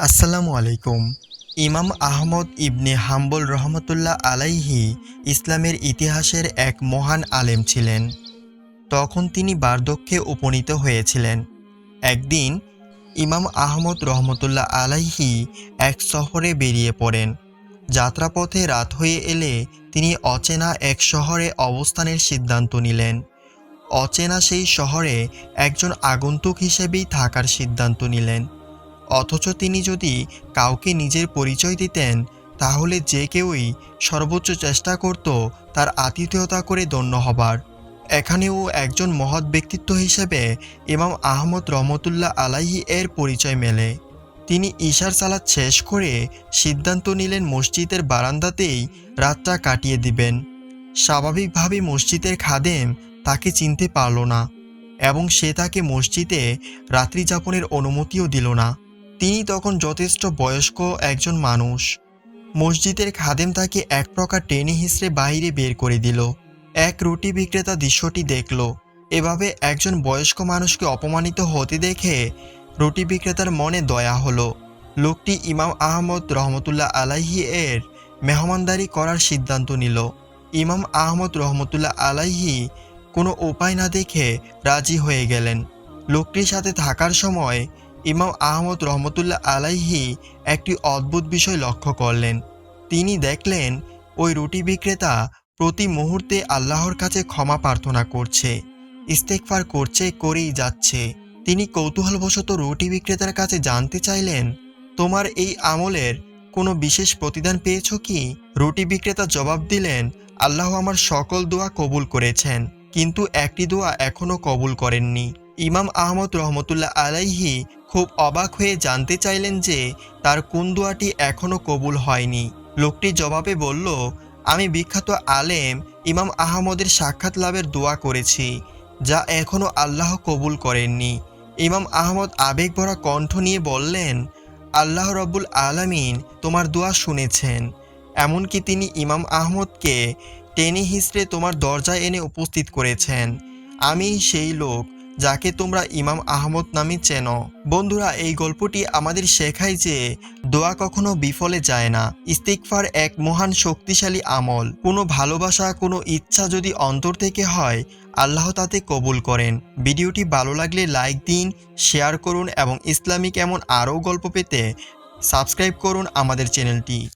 আসসালামু আলাইকুম। ইমাম আহমদ ইবনে হাম্বল রহমতুল্লাহ আলাইহি ইসলামের ইতিহাসের এক মহান আলেম ছিলেন। তখন তিনি বার্ধক্যে উপনীত হয়েছিলেন। একদিন ইমাম আহমদ রহমতুল্লাহ আলাইহি এক শহরে বেরিয়ে পড়েন। যাত্রাপথে রাত হয়ে এলে তিনি অচেনা এক শহরে অবস্থানের সিদ্ধান্ত নিলেন। অচেনা সেই শহরে একজন আগন্তুক হিসেবেই থাকার সিদ্ধান্ত নিলেন। অথচ তিনি যদি কাউকে নিজের পরিচয় দিতেন, তাহলে যে কেউই সর্বোচ্চ চেষ্টা করত তার আতিথেয়তা করে ধন্য হবার। এখানেও একজন মহৎ ব্যক্তিত্ব হিসেবে ইমাম আহমদ রহমতুল্লাহ আলাহি এর পরিচয় মেলে। তিনি ঈশার সালাত শেষ করে সিদ্ধান্ত নিলেন মসজিদের বারান্দাতেই রাতটা কাটিয়ে দিবেন। স্বাভাবিকভাবে মসজিদের খাদেম তাকে চিনতে পারল না এবং সে তাকে মসজিদে রাত্রি যাপনের অনুমতিও দিল না। তিনি তখন যথেষ্ট বয়স্ক একজন মানুষ। মসজিদের খাদেম তাকে এক প্রকার টেনে হিসড়ে বাইরে বের করে দিল। এক রুটি বিক্রেতা দৃশ্যটি দেখল। এভাবে একজন বয়স্ক মানুষকে অপমানিত হতে দেখে রুটি বিক্রেতার মনে দয়া হলো। লোকটি ইমাম আহমদ রহমতুল্লাহ আলাহি এর মেহমানদারি করার সিদ্ধান্ত নিল। ইমাম আহমদ রহমতুল্লাহ আলাহি কোনো উপায় না দেখে রাজি হয়ে গেলেন। লোকটির সাথে থাকার সময় ইমাম আহমদ রহমতুল্লাহ আলাইহি একটি অদ্ভুত বিষয় লক্ষ্য করলেন। তিনি দেখলেন, ওই রুটি বিক্রেতা প্রতি মুহূর্তে আল্লাহর কাছে ক্ষমা প্রার্থনা করছে ইস্তেকফার করছে, করেই যাচ্ছে। তিনি কৌতূহলবশত রুটি বিক্রেতার কাছে জানতে চাইলেন, তোমার এই আমলের কোনো বিশেষ প্রতিদান পেয়েছ কি? রুটি বিক্রেতা জবাব দিলেন, আল্লাহ আমার সকল দোয়া কবুল করেছেন, কিন্তু একটি দোয়া এখনও কবুল করেননি। ইমাম আহমদ রহমতুল্লাহ আলাইহি খুব অবাক হয়ে জানতে চাইলেন যে তার কোন দোয়াটি এখনও কবুল হয়নি। লোকটি জবাবে বলল, আমি বিখ্যাত আলেম ইমাম আহমদের সাক্ষাৎ লাভের দোয়া করেছি, যা এখনও আল্লাহ কবুল করেননি। ইমাম আহমদ আবেগ ভরা কণ্ঠ নিয়ে বললেন, আল্লাহ রব্বুল আলামিন তোমার দোয়া শুনেছেন। এমনকি তিনি ইমাম আহমদকে টেনে হিসড়ে তোমার দরজায় এনে উপস্থিত করেছেন। আমি সেই লোক যাকে তোমরা ইমাম আহমদ নামে চেনো। বন্ধুরা, এই গল্পটি আমাদের শেখায় যে দোয়া কখনো বিফলে যায় না। ইস্তিকফার এক মহান শক্তিশালী আমল। কোনো ভালোবাসা, কোনো ইচ্ছা যদি অন্তর থেকে হয়, আল্লাহ তাতে কবুল করেন। ভিডিওটি ভালো লাগলে লাইক দিন, শেয়ার করুন এবং ইসলামিক এমন আরও গল্প পেতে সাবস্ক্রাইব করুন আমাদের চ্যানেলটি।